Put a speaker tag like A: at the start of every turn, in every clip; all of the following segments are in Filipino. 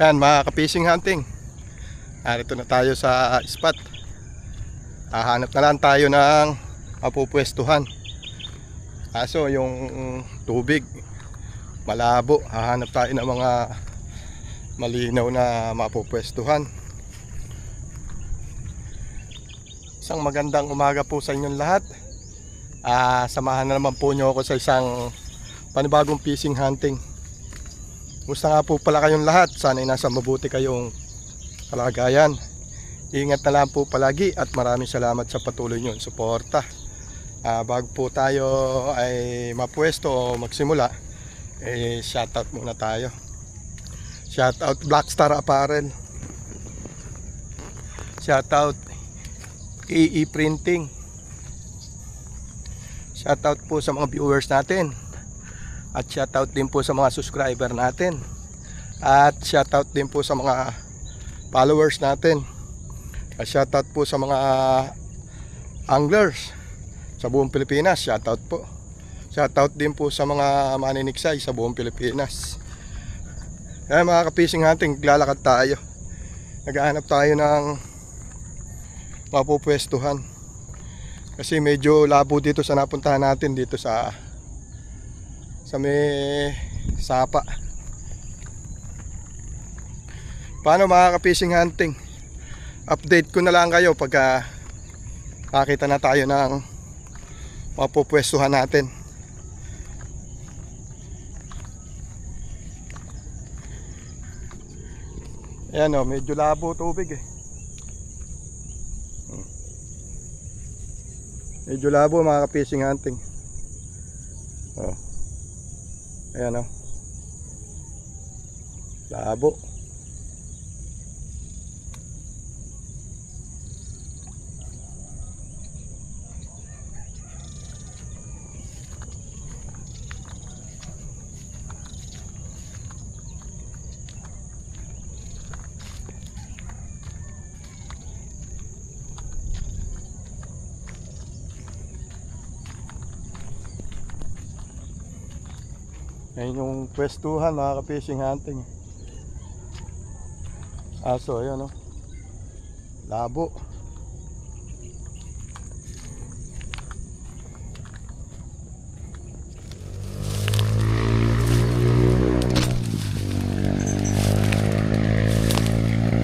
A: Yan mga ka-fishing hunting. Narito na tayo sa spot. Hahanap na lang tayo ng mapupwestuhan. Kaso yung tubig malabo. Hahanap tayo ng mga malinaw na mapupwestuhan. Isang magandang umaga po sa inyong lahat. Ah, samahan na naman po nyo ako sa isang panibagong fishing hunting. Gusto nga po pala kayong lahat. Sana nasa mabuti kayong kalagayan. Ingat na lang po palagi at maraming salamat sa patuloy nyo suporta. Ah, bago po tayo ay mapwesto o magsimula, eh, shoutout muna tayo. Shoutout Blackstar Apparel. Shoutout EE Printing. Shoutout po sa mga viewers natin. At shoutout din po sa mga subscriber natin. At shoutout din po sa mga followers natin. At shoutout po sa mga anglers sa buong Pilipinas. Shoutout po. Shoutout din po sa mga maniniksay sa buong Pilipinas. Kaya mga ka-fishing hunting, lalakad tayo. Naghahanap tayo ng mapupwestuhan. Kasi medyo labo dito sa napuntahan natin dito sa sa may sapa. Paano mga ka-fishing hunting? Update ko na lang kayo pagka nakita na tayo ng mapupwestuhan natin. Ayan o, medyo labo tubig eh. Medyo labo mga ka-fishing hunting. Oh. Ayan o. Labo. Ayan yung pwestuhan mga ka-fishing hunting. Aso, ayan o. Labo.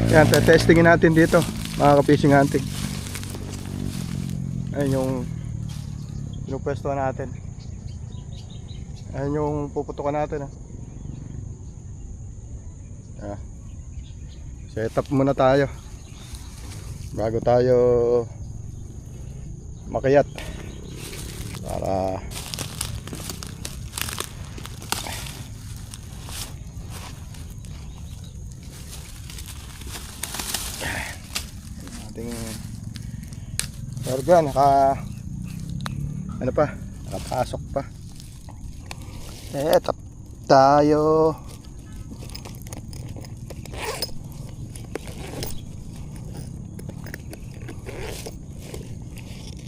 A: Yan, testingin natin dito mga ka-fishing hunting. Ayan yung pinupwestuhan natin. Ayan yung puputukan natin ah. Ah. Set up muna tayo. Bago tayo makiyat. Para ating organ naka ano pa nakapasok pa Eto tayo.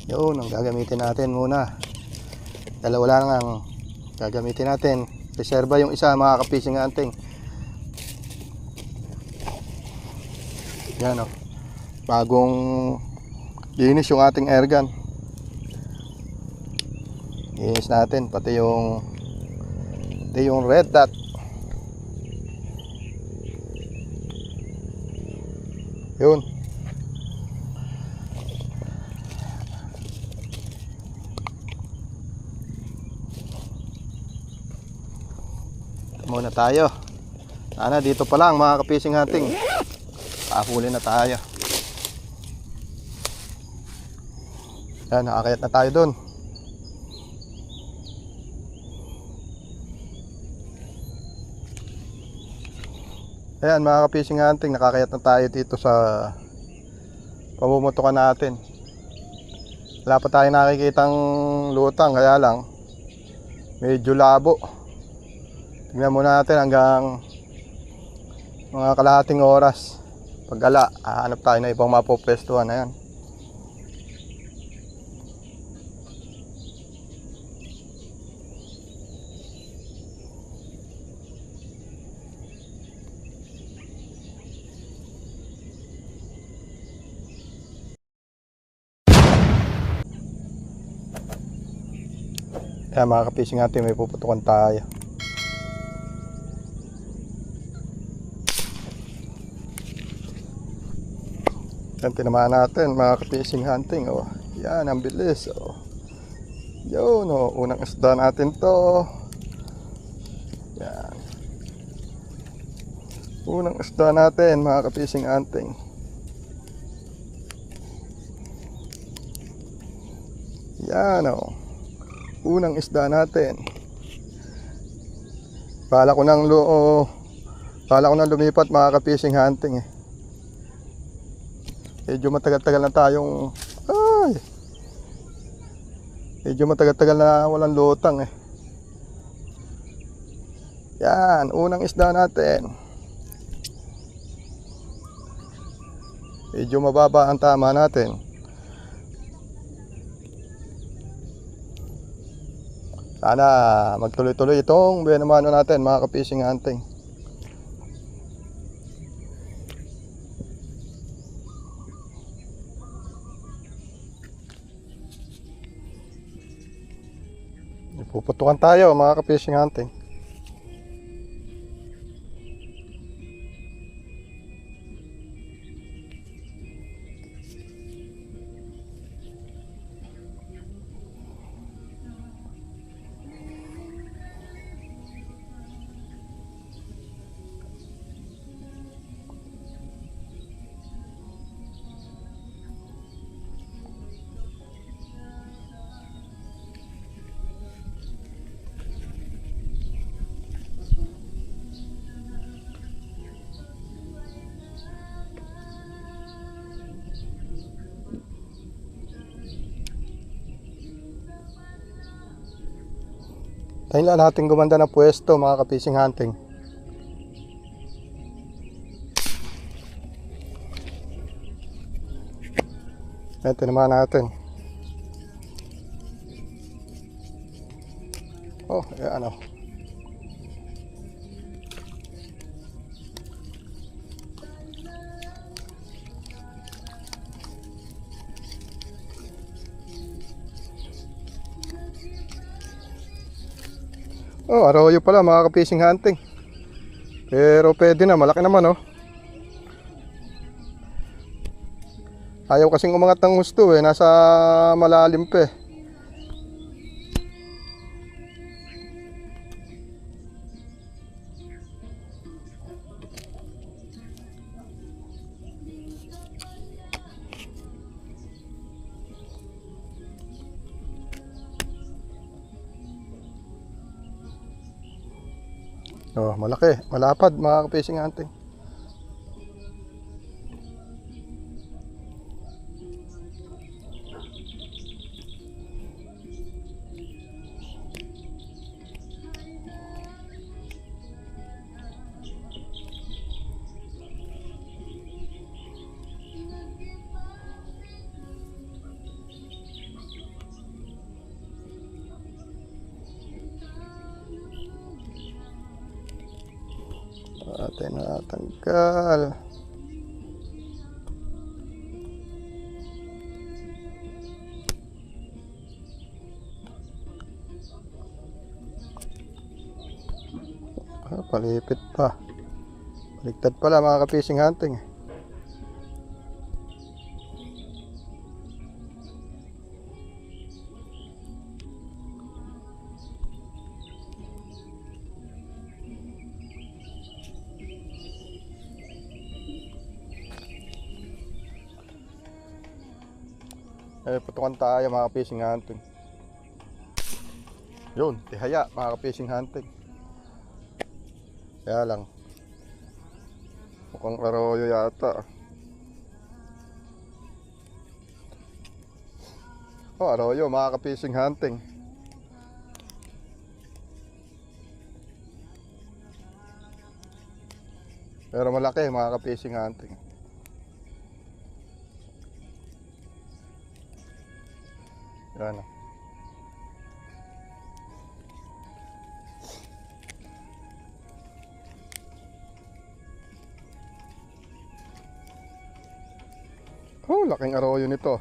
A: Yun, ang gagamitin natin muna. Dalawa lang ang gagamitin natin. Reserva yung isa mga kapising anting. Yan o. Bagong linis yung ating airgun. Linis natin pati yung ito yung red dot. Yun. Muna tayo. Sana dito pa lang mga kapising hunting. Ahuli na tayo. Yan, nakakayat na tayo doon. Ayan mga ka-fishing hunting, nakakayat na tayo dito sa pamumutukan natin. Wala pa tayo nakikitang lutang, kaya lang medyo labo. Tingnan muna natin hanggang mga kalahating oras. Pag ala, hahanap tayo na ibang mapopwestuhan na Kaya mga kapising natin may puputukan tayo. Yan tinamaan natin mga kapising hunting. Oh. Yan ang bilis. Oh. Yun oh. Unang isda natin to. Yan. Unang isda natin mga kapising hunting. Yan oh. Unang isda natin. Pala ko nang lu oh, Pala ko nang lumipat mga kapising hunting eh. Medyo matagal-tagal na tayong ay. Medyo matagal-tagal na walang lutang eh. Yan, unang isda natin. Medyo mababa ang tama natin. Sana magtuloy-tuloy itong benamano natin mga kapising hunting. Puputukan tayo mga ka-fishing hunting. Tayo lang natin gumanda ng pwesto mga ka-fishing hunting. Ito naman natin. Oh, arroyo pala mga ka-fishing hunting. Pero pwede na, malaki naman oh. Ayaw kasing umangat ng gusto eh, nasa malalim pa eh. Oh, malaki, malapad mga ka-fishing hunting. Atin natanggal. Ah, palipit pa. Baligtad pala mga ka-fishing hunting. Eh. Putukan tayo mga ka-fishing hunting. Yun, tihaya mga ka-fishing hunting. Kaya lang. Mukhang arroyo yata. Oh, arroyo mga ka-fishing hunting. Pero malaki mga ka-fishing hunting. Yan. oh. Laking arroyo nito.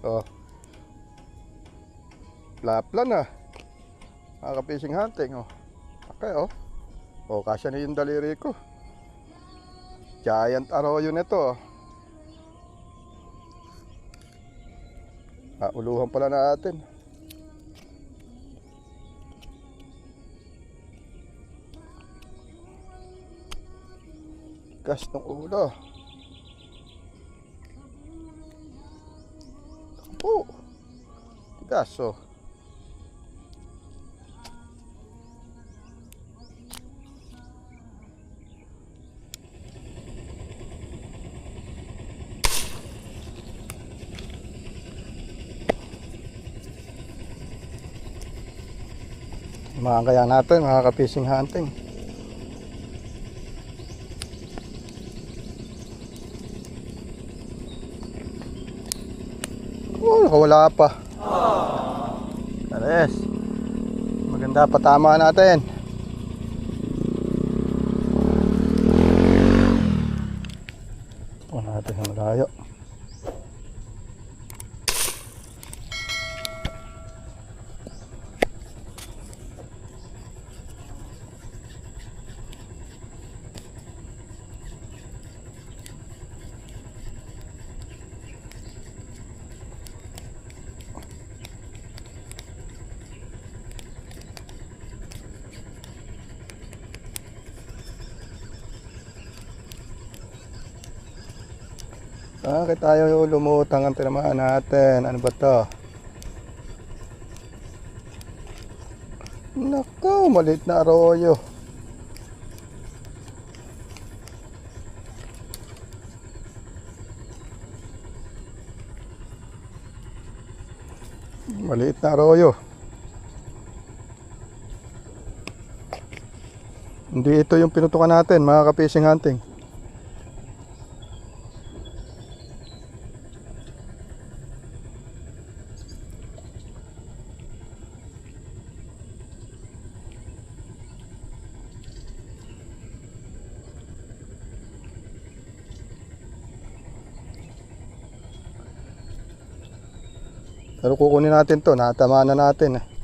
A: Oh. Laplan ah. Mga fishing hunting oh. Okay oh. Oh, kasya na yung daliri ko. Giant arroyo nito oh. Ah, uluhan pala natin. Gas ng ulo. Oh. Tigas oh. Mga kaya natin, mga ka-fishing hunting. Oh, nakawala pa. Ares. Maganda patama natin. Ito natin sa malayo. Bakit tayo lumutang ang tinamaan natin? Ano ba to? Nako, maliit na arroyo. Maliit na arroyo. Hindi ito yung pinutukan natin, mga ka-fishing hunting. Pero kukunin natin to, natama na natin. eh.